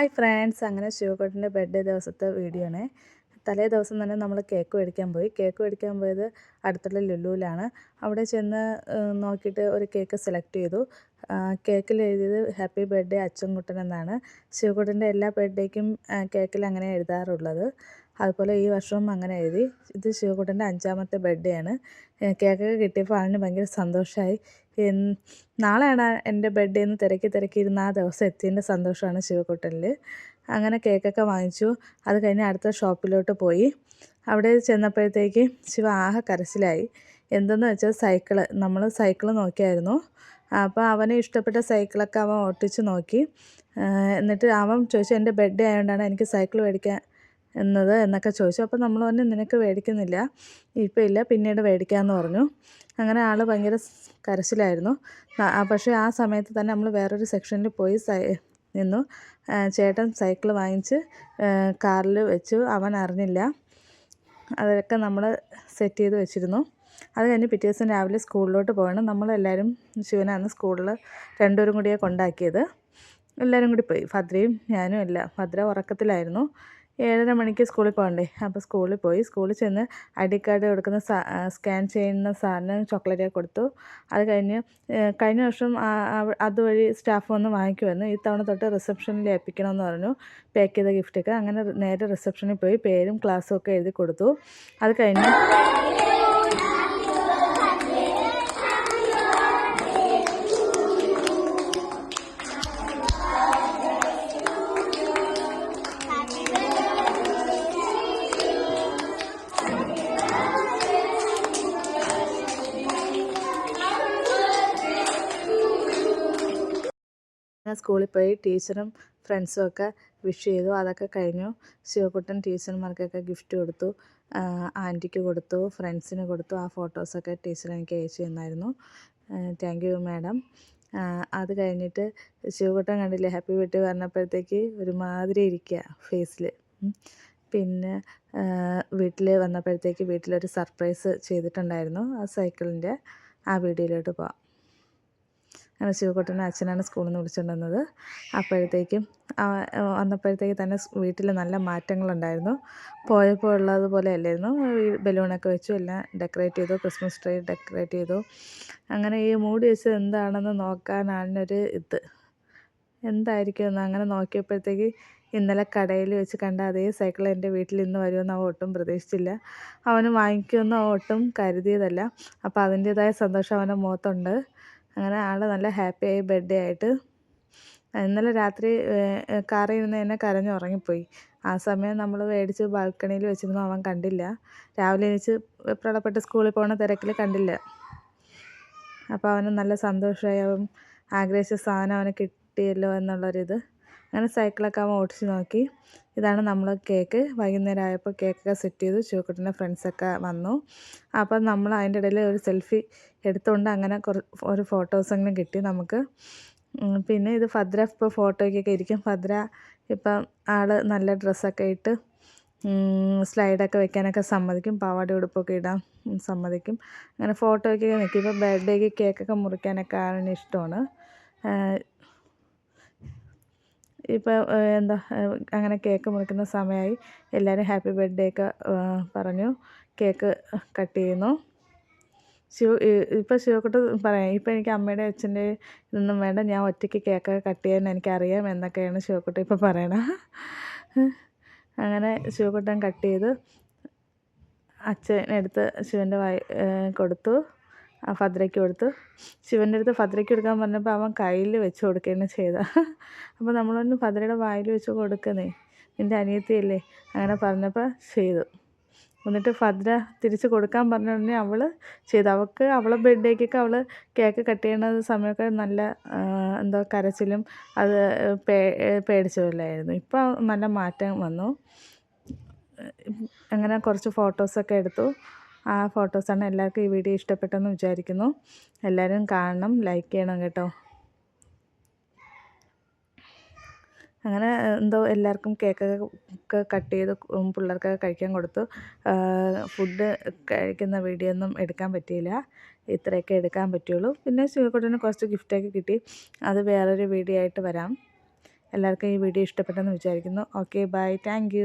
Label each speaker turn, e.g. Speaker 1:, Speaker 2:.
Speaker 1: Hi friends. അങ്ങനെ ശിവകോട്ടിന്റെ birthday ദിവസത്തെ video ആണ് തലേ ദിവസം തന്നെ നമ്മൾ കേക്ക് മേടിക്കാൻ പോയി. കേക്ക് മേടിക്കാൻ പോയത് അടുത്തുള്ള ലുലുവിലാണ്. അവിടെ ചെന്ന് നോക്കിയിട്ട് ഒരു കേക്ക് സെലക്ട് ചെയ്തു. കേക്കിൽ എഴുതിയത് ഹാപ്പി ബർത്ത്ഡേ അച്ചൻകുട്ടൻ എന്നാണ്. ശിവകുട്ടന്റെ എല്ലാ ബർത്ത്ഡേക്കും കേക്കിൽ അങ്ങനെ എഴുതാറുള്ളത്. അതുപോലെ ഈ വർഷവും അങ്ങനെ എഴുതി. ഇത് ശിവകുട്ടന്റെ അഞ്ചാമത്തെ ബർത്ത്ഡേ ആണ്. കേക്കൊക്കെ കിട്ടിയപ്പോൾ അവന് ഭയങ്കര സന്തോഷമായി നാളെയാണ് എന്റെ ബർത്ത്ഡേ എന്ന് തിരക്കി തിരക്കിയിരുന്ന ആ ദിവസം എത്തിയതിന്റെ സന്തോഷമാണ് ശിവകുട്ടനിൽ. അങ്ങനെ കേക്കൊക്കെ വാങ്ങിച്ചു. അത് കഴിഞ്ഞ് അടുത്ത ഷോപ്പിലോട്ട് പോയി. അവിടെ ചെന്നപ്പോഴത്തേക്ക് ശിവ ആകെ കരച്ചിലായി. എന്തെന്ന് വെച്ചാൽ സൈക്കിൾ നമ്മൾ സൈക്കിൾ നോക്കിയായിരുന്നു. അപ്പോൾ അവന് ഇഷ്ടപ്പെട്ട സൈക്കിളൊക്കെ അവൻ ഓട്ടിച്ച് നോക്കി. എന്നിട്ട് അവൻ ചോദിച്ചു എന്റെ ബർത്ത്ഡേ ആയതുകൊണ്ടാണ് എനിക്ക് സൈക്കിൾ മേടിക്കാൻ എന്നത് എന്നൊക്കെ ചോദിച്ചു. അപ്പോൾ നമ്മൾ പറഞ്ഞു നിനക്ക് മേടിക്കുന്നില്ല ഇപ്പം ഇല്ല. പിന്നീട് മേടിക്കാമെന്ന് പറഞ്ഞു. അങ്ങനെ ആൾ ഭയങ്കര കരച്ചിലായിരുന്നു. പക്ഷേ ആ സമയത്ത് തന്നെ നമ്മൾ വേറൊരു സെക്ഷനിൽ പോയി നിന്നു. ചേട്ടൻ സൈക്കിൾ വാങ്ങിച്ച് കാറിൽ വെച്ചു. അവൻ അറിഞ്ഞില്ല. അതൊക്കെ നമ്മൾ സെറ്റ് ചെയ്ത് വെച്ചിരുന്നു. അത് കഴിഞ്ഞ് പിറ്റേ ദിവസം രാവിലെ സ്കൂളിലോട്ട് പോകണം നമ്മളെല്ലാവരും ശിവനാണ് സ്കൂളിൽ രണ്ടുപേരും കൂടിയാണ് കൊണ്ടാക്കിയത്. എല്ലാവരും കൂടി പോയി. ഭദ്രയും ഞാനും എല്ലാം. ഭദ്ര ഉറക്കത്തിലായിരുന്നു. ഏഴര മണിക്ക് സ്കൂളിൽ പോകണ്ടേ? അപ്പോൾ സ്കൂളിൽ പോയി. സ്കൂളിൽ ചെന്ന് ഐ ഡി കാർഡ് കൊടുക്കുന്ന സ്കാൻ ചെയ്യുന്ന സാറിന് ചോക്ലേറ്റ് കൊടുത്തു. അത് കഴിഞ്ഞ് കഴിഞ്ഞ വർഷം അതുവഴി സ്റ്റാഫ് വന്ന് വാങ്ങിക്കുമായിരുന്നു ഈ തവണ തൊട്ട് റിസപ്ഷനിൽ ഏൽപ്പിക്കണമെന്ന് പറഞ്ഞു. പാക്ക് ചെയ്ത ഗിഫ്റ്റൊക്കെ അങ്ങനെ നേരെ റിസപ്ഷനിൽ പോയി പേരും ക്ലാസ്സും ഒക്കെ എഴുതി കൊടുത്തു. അത് കഴിഞ്ഞ് ഞാൻ സ്കൂളിൽ പോയി ടീച്ചറും ഫ്രണ്ട്സും ഒക്കെ വിഷ് ചെയ്തു. അതൊക്കെ കഴിഞ്ഞു. ശിവകുട്ടൻ ടീച്ചർമാർക്കൊക്കെ ഗിഫ്റ്റ് കൊടുത്തു. ആന്റിക്ക് കൊടുത്തു. ഫ്രണ്ട്സിന് കൊടുത്തു. ആ ഫോട്ടോസൊക്കെ ടീച്ചർ എനിക്ക് അയച്ചു തന്നായിരുന്നു. താങ്ക് യു മാഡം അത് കഴിഞ്ഞിട്ട് ശിവകുട്ടൻ കണ്ടില്ലേ ഹാപ്പി ബർത്ത്ഡേ പറഞ്ഞപ്പോഴത്തേക്ക് ഒരുമാതിരി ഇരിക്കുക ഫേസിൽ പിന്നെ വീട്ടിൽ വന്നപ്പോഴത്തേക്ക് വീട്ടിലൊരു സർപ്രൈസ് ചെയ്തിട്ടുണ്ടായിരുന്നു ആ സൈക്കിളിന്റെ ആ വീഡിയോയിലോട്ട് പോവാം. അങ്ങനെ ശിവക്കുട്ടന്റെ അച്ഛനാണ് സ്കൂളിൽ നിന്ന് വിളിച്ചുകൊണ്ട് വന്നത്. അപ്പോഴത്തേക്കും വന്നപ്പോഴത്തേക്ക് തന്നെ വീട്ടിൽ നല്ല മാറ്റങ്ങളുണ്ടായിരുന്നു. പോയപ്പോൾ ഉള്ളതുപോലെ അല്ലായിരുന്നു ബലൂണൊക്കെ വെച്ചു എല്ലാം ഡെക്കറേറ്റ് ചെയ്തു ക്രിസ്മസ് ട്രീ ഡെക്കറേറ്റ് ചെയ്തു. അങ്ങനെ ഈ മൂടി വെച്ചത് എന്താണെന്ന് നോക്കാനാണൊരു ഇത്. എന്തായിരിക്കും എന്ന് അങ്ങനെ നോക്കിയപ്പോഴത്തേക്ക് ഇന്നലെ കടയിൽ വെച്ച് കണ്ട അതേ സൈക്കിൾ എന്റെ വീട്ടിൽ ഇന്ന് വരുമെന്ന് അവൻ ഒട്ടും പ്രതീക്ഷിച്ചില്ല. അവന് വാങ്ങിക്കുമെന്ന് ഒട്ടും കരുതിയതല്ല. അപ്പോൾ അതിന്റേതായ സന്തോഷം അവന്റെ മുഖത്തുണ്ട്. അങ്ങനെ ആൾ നല്ല ഹാപ്പി ആയി ബർത്ത്ഡേ ആയിട്ട്. ഇന്നലെ രാത്രി കാറിൽ ഇരുന്ന് തന്നെ കരഞ്ഞ് ഉറങ്ങിപ്പോയി. ആ സമയം നമ്മൾ മേടിച്ച് ബാൽക്കണിയിൽ വെച്ചിരുന്നു അവൻ കണ്ടില്ല. രാവിലെ എണീച്ച് വെപ്രാളപ്പെട്ട് സ്കൂളിൽ പോകുന്ന തിരക്കിൽ കണ്ടില്ല. അപ്പോൾ അവന് നല്ല സന്തോഷമായി അവൻ ആഗ്രഹിച്ച സാധനം അവന് കിട്ടിയല്ലോ എന്നുള്ളൊരിത്. അങ്ങനെ സൈക്കിളൊക്കെ അവൻ ഓടിച്ച് നോക്കി. ഇതാണ് നമ്മൾ കേക്ക്. വൈകുന്നേരം ആയപ്പോൾ കേക്കൊക്കെ സെറ്റ് ചെയ്തു. ശിവക്കുട്ടന്റെ ഫ്രണ്ട്സൊക്കെ വന്നു. അപ്പം നമ്മൾ അതിന്റെ ഇടയിൽ ഒരു സെൽഫി എടുത്തുകൊണ്ട് അങ്ങനെ കുറ ഒരു ഫോട്ടോസെങ്കിലും കിട്ടി നമുക്ക്. പിന്നെ ഇത് ഭദ്ര ഇപ്പോൾ ഫോട്ടോയ്ക്കൊക്കെ ഇരിക്കും. ഭദ്ര ഇപ്പം ആൾ നല്ല ഡ്രസ്സൊക്കെ ഇട്ട് സ്ലൈഡൊക്കെ വെക്കാനൊക്കെ സമ്മതിക്കും. പാവാട ഉടുപ്പൊക്കെ ഇടാൻ സമ്മതിക്കും. അങ്ങനെ ഫോട്ടോയ്ക്കൊക്കെ നിൽക്കും. ഇപ്പോൾ ബർത്ത്ഡേക്ക് കേക്കൊക്കെ മുറിക്കാനൊക്കെ ആളിന് ഇഷ്ടമാണ്. ഇപ്പോൾ എന്താ അങ്ങനെ കേക്ക് മുറിക്കുന്ന സമയമായി എല്ലാവരും ഹാപ്പി ബർത്ത്ഡേ ഒക്കെ പറഞ്ഞു. കേക്ക് കട്ട് ചെയ്യുന്നു. ശിവ ഇപ്പോൾ ശിവക്കുട്ട് പറയാം ഇപ്പോൾ എനിക്ക് അമ്മയുടെ അച്ഛന്റെ ഇതൊന്നും വേണ്ട ഞാൻ ഒറ്റയ്ക്ക് കേക്കൊക്കെ കട്ട് ചെയ്യാൻ എനിക്കറിയാം എന്നൊക്കെയാണ് ശിവക്കുട്ടി ഇപ്പോൾ പറയണത് അങ്ങനെ ശിവക്കുട്ടൻ കട്ട് ചെയ്ത് അച്ഛനെടുത്ത് ശിവന്റെ വായി കൊടുത്തു. ഭദ്രയ്ക്ക് കൊടുത്തു. ശിവന്റെ അടുത്ത് ഭദ്രയ്ക്ക് കൊടുക്കാൻ പറഞ്ഞപ്പോൾ അവൻ കയ്യിൽ വെച്ച് കൊടുക്കുകയാണ് ചെയ്ത. അപ്പോൾ നമ്മളൊന്ന് ഭദ്രയുടെ വായിൽ വെച്ച് കൊടുക്കുന്നേ നിന്റെ അനിയത്തിയല്ലേ? അങ്ങനെ പറഞ്ഞപ്പോൾ ചെയ്തു. എന്നിട്ട് ഭദ്ര തിരിച്ച് കൊടുക്കാൻ പറഞ്ഞ ഉടനെ അവൾ ചെയ്തു. അവൾക്ക് അവളെ ബർത്ത്ഡേക്കൊക്കെ അവൾ കേക്ക് കട്ട് ചെയ്യുന്ന സമയമൊക്കെ നല്ല എന്തോ കരച്ചിലും അത് പേ പേടിച്ചതല്ലായിരുന്നു നല്ല മാറ്റം വന്നു. അങ്ങനെ കുറച്ച് ഫോട്ടോസൊക്കെ എടുത്തു. ആ ഫോട്ടോസാണ് എല്ലാവർക്കും ഈ വീഡിയോ ഇഷ്ടപ്പെട്ടെന്ന് വിചാരിക്കുന്നു. എല്ലാവരും കാണണം ലൈക്ക് ചെയ്യണം കേട്ടോ. അങ്ങനെ എന്തോ എല്ലാവർക്കും കേക്കൊക്കെ കട്ട് ചെയ്ത് പിള്ളേർക്കൊക്കെ കഴിക്കാൻ കൊടുത്തു. ഫുഡ് കഴിക്കുന്ന വീഡിയോ ഒന്നും എടുക്കാൻ പറ്റിയില്ല. ഇത്രയൊക്കെ എടുക്കാൻ പറ്റുള്ളൂ. പിന്നെ ശിവക്കുട്ടന് കുറച്ച് ഗിഫ്റ്റൊക്കെ കിട്ടി. അത് വേറൊരു വീഡിയോ ആയിട്ട് വരാം. എല്ലാവർക്കും ഈ വീഡിയോ ഇഷ്ടപ്പെട്ടെന്ന് വിചാരിക്കുന്നു. Okay bye thank